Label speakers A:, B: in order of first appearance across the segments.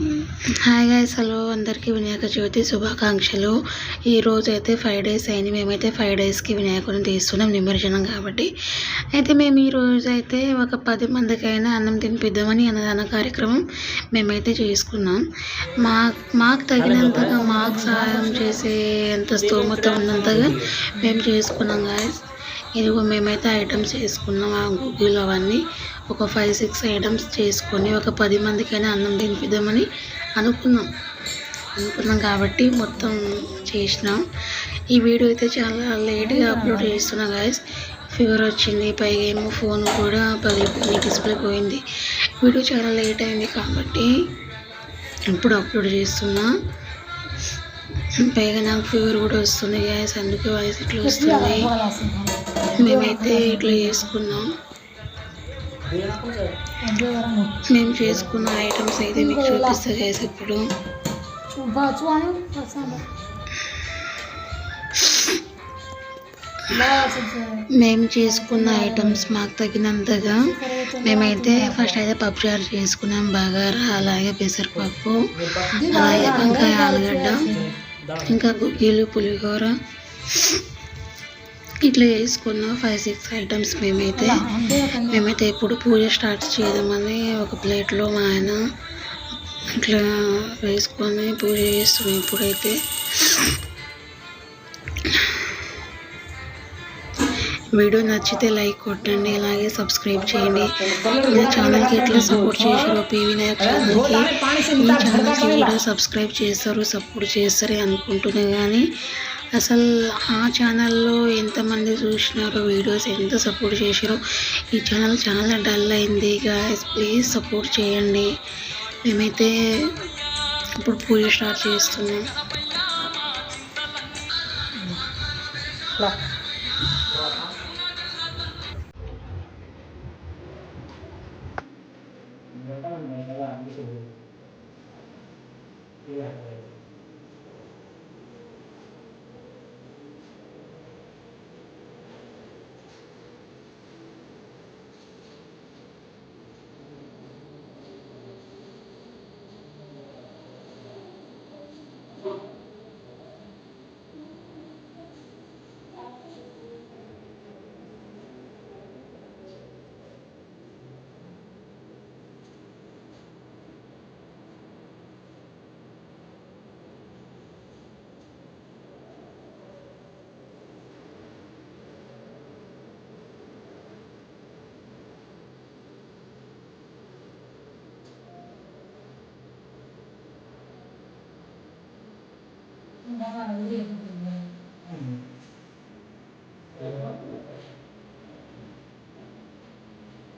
A: Hi guys hello. అందరికీ వినాయక చవితి శుభాకాంక్షలు. ఈ రోజు అయితే ఫైవ్ డేస్ అయింది. మేమైతే ఫైవ్ డేస్కి వినాయకుడిని తీస్తున్నాం నిమజ్జనం కాబట్టి. అయితే మేము ఈ రోజు అయితే ఒక పది మందికైనా అన్నం తినిపిద్దామని అన్నదాన కార్యక్రమం మేమైతే చేసుకున్నాం. మా మాకు తగినంతగా మాకు సహాయం చేసే అంత స్తోమత ఉన్నంతగా మేము చేసుకున్నాం గాయస్. ఇదిగో మేమైతే ఐటమ్స్ చేసుకున్నాం. ఆ గుగ్గిలు అవన్నీ ఒక ఫైవ్ సిక్స్ ఐటమ్స్ చేసుకొని ఒక పది మందికైనా అన్నం తినిపిద్దామని అనుకున్నాం. అనుకున్నాం కాబట్టి మొత్తం చేసినాం. ఈ వీడియో అయితే చాలా లేట్గా అప్లోడ్ చేస్తున్నా గాయస్ ఫీవర్ వచ్చింది పైగా ఏమో ఫోన్ కూడా పగిలిపోయింది డిస్ప్లే పోయింది. వీడియో చాలా లేట్ అయింది కాబట్టి ఇప్పుడు అప్లోడ్ చేస్తున్నా. పైగా నాకు ఫీవర్ కూడా వస్తుంది గ్యాస్ అందుకే వాయిస్ ఇట్లా వస్తుంది. మేమైతే ఇట్లా చేసుకున్నాం. మేము చేసుకున్న ఐటమ్స్ అయితే మీకు చూపిస్తా గ్యాస్ ఇప్పుడు. మేము చేసుకున్న ఐటమ్స్ మాకు తగినంతగా మేమైతే ఫస్ట్ అయితే పప్పు చారు చేసుకున్నాం బగారా అలాగే పెసరపప్పు అలాగే వంకాయ ఆలుగడ్డ. ఇంకా గుగ్గిలు పులిహోర. ఇట్లా చేసుకున్న ఫైవ్ సిక్స్ ఐటమ్స్ మేమైతే. మేమైతే ఎప్పుడు పూజ స్టార్ట్ చేయదామని ఒక ప్లేట్లో మా ఆయన ఇట్లా వేసుకొని పూజ చేస్తున్నాం ఇప్పుడైతే వీడియో నచ్చితే లైక్ కొట్టండి అలాగే సబ్స్క్రైబ్ చేయండి. నా ఛానల్కి ఎట్లా సపోర్ట్ చేశారో పీవీ నాయక్ ఛానల్కి. ఈ ఛానల్కి కూడా సబ్స్క్రైబ్ చేస్తారు సపోర్ట్ చేస్తారు అనుకుంటున్నా కానీ అసలు ఆ ఛానల్లో ఎంతమంది చూసినారో వీడియోస్ ఎంత సపోర్ట్ చేశారో. ఈ ఛానల్ చాలా డల్ అయింది గాయస్ ప్లీజ్ సపోర్ట్ చేయండి. మేమైతే ఇప్పుడు పూజ స్టార్ట్ చేస్తున్నాం.
B: 나타나 우리의 부분을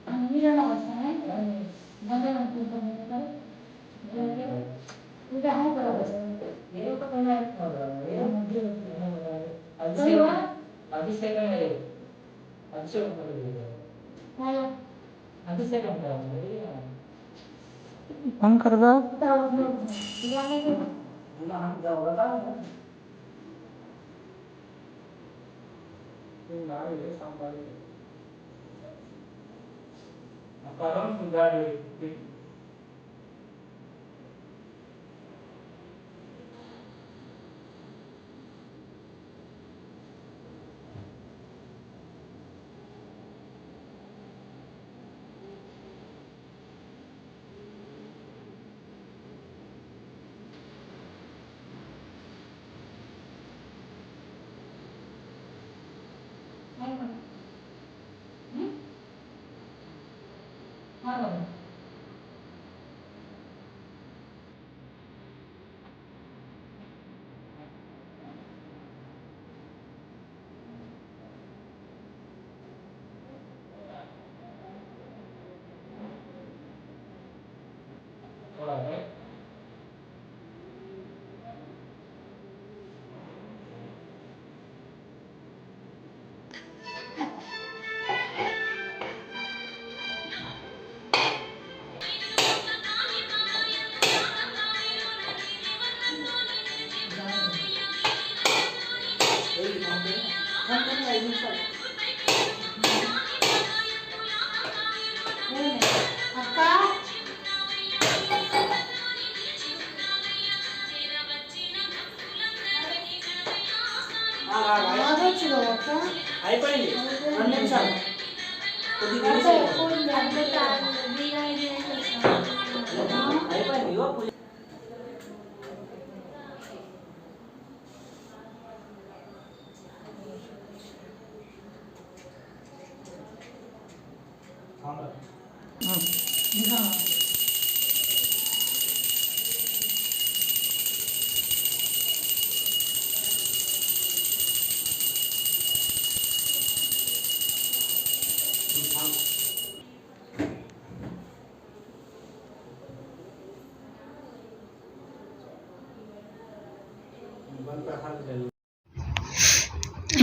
B: 아니 일어나가 나한다고 나를 상관이 아까랑 분자를 రెండు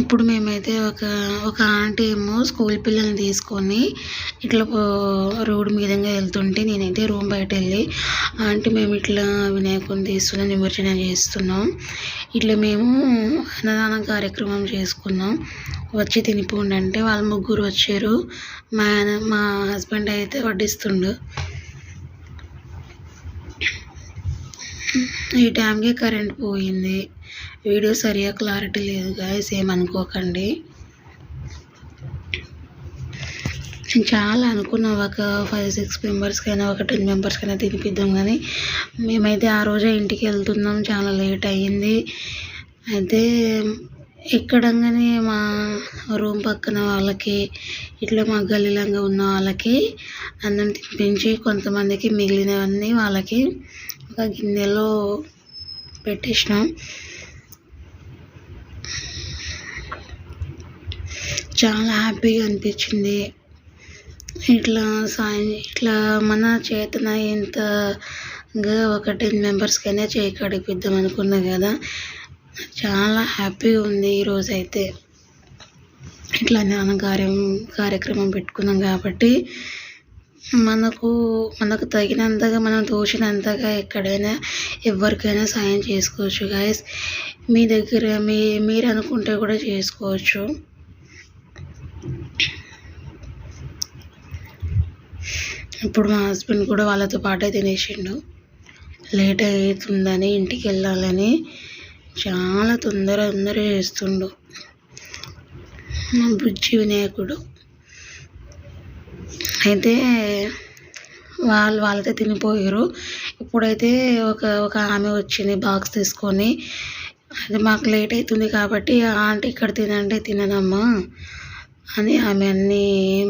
A: ఇప్పుడు మేమైతే ఒక ఒక ఆంటీ ఏమో స్కూల్ పిల్లల్ని తీసుకొని ఇట్లా రోడ్డు మీదంగా వెళ్తుంటే నేనైతే రూమ్ బయట వెళ్ళి ఆంటీ మేము ఇట్లా వినాయకుని తీసుకుని నిమజ్జనం చేస్తున్నాం. ఇట్లా మేము అన్నదానం కార్యక్రమం చేసుకున్నాం. వచ్చి తినిపోండి అంటే వాళ్ళు ముగ్గురు వచ్చారు. మా మా హస్బెండ్ అయితే వడ్డిస్తుండు. ఈ టైంకి కరెంట్ పోయింది. వీడియో సరిగా క్లారిటీ లేదు గాయస్ ఏమనుకోకండి. నేను చాలా అనుకున్నా ఒక ఫైవ్ సిక్స్ మెంబర్స్కైనా ఒక టెన్ మెంబర్స్కైనా తినిపిద్దాం కానీ మేమైతే ఆ రోజే ఇంటికి వెళ్తున్నాం చాలా లేట్ అయ్యింది. అయితే ఎక్కడంగానే మా రూమ్ పక్కన వాళ్ళకి ఇట్లా మా గల్లీలంగా ఉన్న వాళ్ళకి అన్నం తినిపించి కొంతమందికి మిగిలినవన్నీ వాళ్ళకి ఒక గిన్నెలో పెట్టేసినాం. చాలా హ్యాపీగా అనిపించింది. ఇట్లా సాయం ఇట్లా మన చేతన ఎంతగా ఒక టెన్ మెంబర్స్కైనా చేయి కడిపిద్దాం అనుకున్నా కదా చాలా హ్యాపీగా ఉంది ఈరోజు అయితే. ఇట్లా నాన్న కార్యం కార్యక్రమం పెట్టుకున్నాం కాబట్టి మనకు మనకు తగినంతగా మనం తోచినంతగా ఎక్కడైనా ఎవరికైనా సాయం చేసుకోవచ్చు గాయస్ మీ దగ్గర మీ మీరు అనుకుంటే కూడా చేసుకోవచ్చు. ఇప్పుడు మా హస్బెండ్ కూడా వాళ్ళతో పాటే తినేసిండు. లేట్ అవుతుందని ఇంటికి వెళ్ళాలని చాలా తొందర తొందర చేస్తుండు. మా బుజ్జి వినాయకుడు. అయితే వాళ్ళు వాళ్ళతో తినిపోయారు. ఇప్పుడైతే ఒక ఒక ఆమె వచ్చింది బాక్స్ తీసుకొని. అది మాకు లేట్ అవుతుంది కాబట్టి ఆంటీ ఇక్కడ తినండి తిననమ్మా. అని ఆమె అన్ని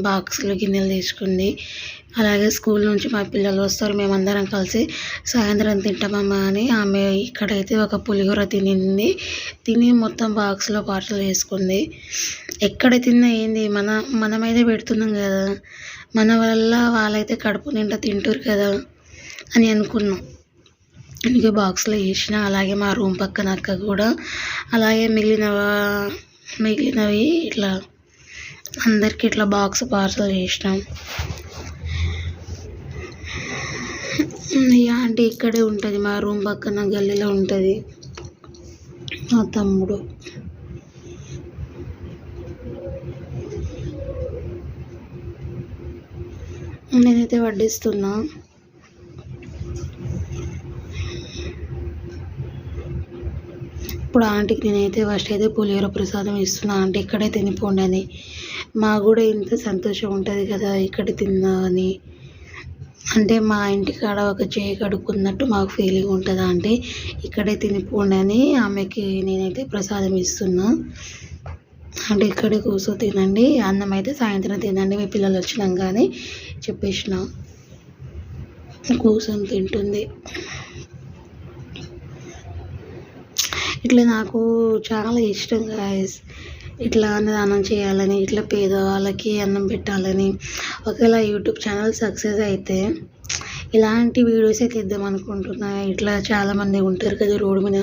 A: బాక్సులు గిన్నెలు తీసుకుంది. అలాగే స్కూల్ నుంచి మా పిల్లలు వస్తారు మేమందరం కలిసి సాయంత్రం తింటామమ్మా అని ఆమె ఇక్కడైతే ఒక పులిహోర తినింది. తిని మొత్తం బాక్స్లో పాటలు చేసుకుంది ఎక్కడ తిన్నా ఏంది? మన మనమైతే పెడుతున్నాం కదా. మన వల్ల వాళ్ళైతే కడుపు నిండా తింటారు కదా అని అనుకున్నాం. అందుకే బాక్స్లో వేసిన అలాగే మా రూమ్ పక్కన అక్క కూడా అలాగే మిగిలిన మిగిలినవి ఇట్లా అందరికి ఇట్లా బాక్స్ పార్సల్ చేసినాం. ఈ ఆంటీ ఇక్కడే ఉంటుంది మా రూమ్ పక్కన గల్లీలో ఉంటుంది. మా తమ్ముడు. నేనైతే వడ్డిస్తున్నా. ఇప్పుడు ఆంటీకి నేనైతే ఫస్ట్ అయితే పులిహోర ప్రసాదం ఇస్తున్నా. ఆంటీ ఇక్కడే తినిపోండి అని. మాకు కూడా ఇంత సంతోషం ఉంటుంది కదా ఇక్కడ తిన్నా అని. అంటే మా ఇంటికాడ ఒక చేయి కడుక్కున్నట్టు మాకు ఫీలింగ్ ఉంటుంది అంటే ఇక్కడే తినిపోండి అని ఆమెకి నేనైతే ప్రసాదం ఇస్తున్నా. అంటే ఇక్కడే కూర్చో తినండి అన్నం అయితే సాయంత్రం తినండి మీ పిల్లలు వచ్చినాం కానీ చెప్పేసిన. కూర్చొని తింటుంది. ఇట్లా నాకు చాలా ఇష్టం గాయస్ ఇట్లా అన్నదానం చేయాలని ఇట్లా పేదవాళ్ళకి అన్నం పెట్టాలని. ఒకవేళ యూట్యూబ్ ఛానల్ సక్సెస్ అయితే ఇలాంటి వీడియోస్ అయితే ఇద్దాం అనుకుంటున్నా. ఇట్లా చాలామంది ఉంటారు కదా రోడ్డు మీద.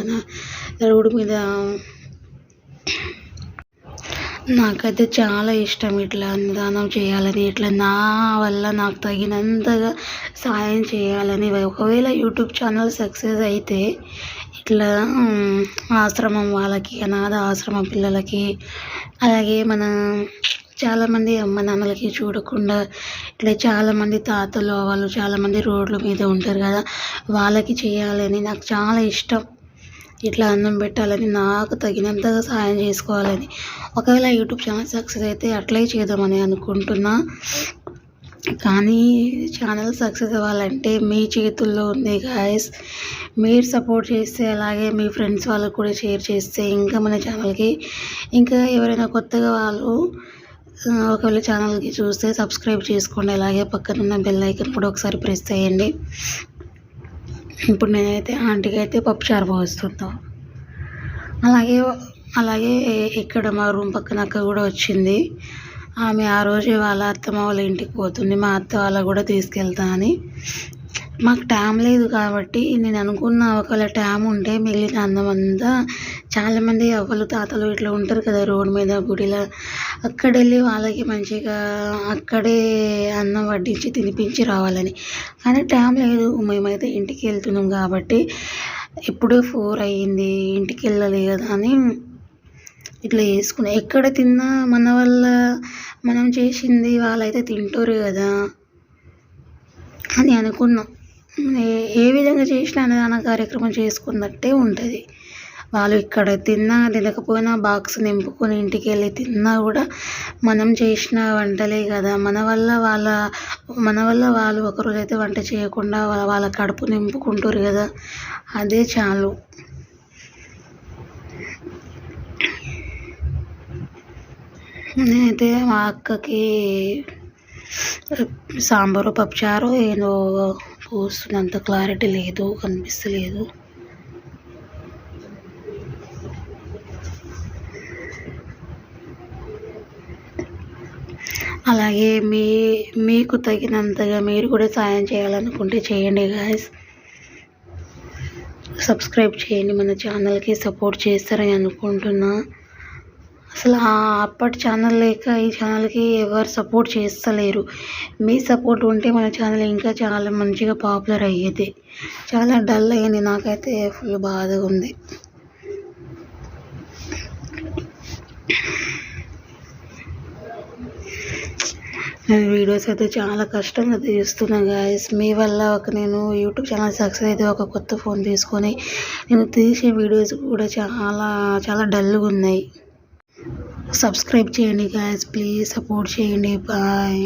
A: రోడ్డు మీద నాకైతే చాలా ఇష్టం ఇట్లా అన్నదానం చేయాలని ఇట్లా నా వల్ల నాకు తగినంతగా సాయం చేయాలని. ఒకవేళ యూట్యూబ్ ఛానల్ సక్సెస్ అయితే ఇట్లా ఆశ్రమం వాళ్ళకి అనాథ ఆశ్రమం పిల్లలకి అలాగే మన చాలామంది అమ్మ నాన్నలకి చూడకుండా ఇట్లా చాలామంది తాతలు వాళ్ళు చాలామంది రోడ్ల మీద ఉంటారు కదా వాళ్ళకి చేయాలని నాకు చాలా ఇష్టం. ఇట్లా అన్నం పెట్టాలని నాకు తగినంతగా సహాయం చేసుకోవాలని. ఒకవేళ యూట్యూబ్ ఛానల్ సక్సెస్ అయితే అట్లే చేద్దామని అనుకుంటున్నా. కానీ ఛానల్ సక్సెస్ అవ్వాలంటే మీ చేతుల్లో ఉంది గాయస్ మీరు సపోర్ట్ చేస్తే అలాగే మీ ఫ్రెండ్స్ వాళ్ళకు కూడా షేర్ చేస్తే ఇంకా మన ఛానల్కి ఇంకా ఎవరైనా కొత్తగా వాళ్ళు ఒకవేళ ఛానల్కి చూస్తే సబ్స్క్రైబ్ చేసుకోండి. అలాగే పక్కన ఉన్న బెల్ ఐకన్ కూడా ఒకసారి ప్రెస్ చేయండి. ఇప్పుడు నేనైతే ఆంటీకి అయితే పప్పుచారు పోస్తుంటాం. అలాగే అలాగే ఇక్కడ మా రూమ్ పక్కన అక్క కూడా వచ్చింది. ఆమె ఆ రోజు వాళ్ళ అత్తమ్మ వాళ్ళ ఇంటికి పోతుంది. మా అత్త వాళ్ళ కూడా తీసుకెళ్తా అని. మాకు ట్యామ్ లేదు కాబట్టి నేను అనుకున్న ఒకవేళ ట్యామ్ ఉంటే మిగిలిన అన్నం అంతా చాలామంది అవ్వలు తాతలు ఇట్లా ఉంటారు కదా రోడ్డు మీద గుడిలో. అక్కడ వెళ్ళి వాళ్ళకి మంచిగా అక్కడే అన్నం వడ్డించి తినిపించి రావాలని. కానీ ట్యామ్ లేదు. మేమైతే ఇంటికి వెళ్తున్నాం కాబట్టి ఎప్పుడో ఫోర్ అయ్యింది. ఇంటికి వెళ్ళాలి కదా అని ఇట్లా చేసుకున్నా. ఎక్కడ తిన్నా మన వల్ల మనం చేసింది వాళ్ళైతే తింటారు కదా అని అనుకున్నాం. ఏ ఏ విధంగా చేసినా అన్నదాన కార్యక్రమం చేసుకున్నట్టే ఉంటుంది. వాళ్ళు ఇక్కడ తిన్నా తినకపోయినా బాక్స్ నింపుకొని ఇంటికి వెళ్ళి తిన్నా కూడా మనం చేసిన వంటలే కదా. మన వల్ల వాళ్ళ మన వల్ల వాళ్ళు ఒకరోజైతే అయితే వంట చేయకుండా వాళ్ళ వాళ్ళ కడుపు నింపుకుంటారు కదా. అదే చాలు. నేనైతే మా అక్కకి సాంబారు పప్పుచారు ఏదో పోస్తున్నంత క్లారిటీ లేదు కనిపిస్తలేదు. అలాగే మీ మీకు తగినంతగా మీరు కూడా సాయం చేయాలనుకుంటే చేయండి గాయస్ సబ్స్క్రైబ్ చేయండి మన ఛానల్కి సపోర్ట్ చేస్తారని అనుకుంటున్నా. అసలు ఆ అప్పటి ఛానల్ లేక ఈ ఛానల్కి ఎవరు సపోర్ట్ చేస్తలేరు. మీ సపోర్ట్ ఉంటే మన ఛానల్ ఇంకా చాలా మంచిగా పాపులర్ అయ్యేది. చాలా డల్ అయ్యింది నాకైతే ఫుల్ బాధగా ఉంది. నేను వీడియోస్ అయితే చాలా కష్టంగా తీస్తున్నా గాయస్ మీ వల్ల ఒక నేను యూట్యూబ్ ఛానల్ సక్సెస్ అయితే ఒక కొత్త ఫోన్ తీసుకొని నేను తీసే వీడియోస్ కూడా చాలా చాలా డల్గా ఉన్నాయి. సబ్స్క్రైబ్ చేయండి గాయస్ ప్లీజ్ సపోర్ట్ చేయండి. బాయ్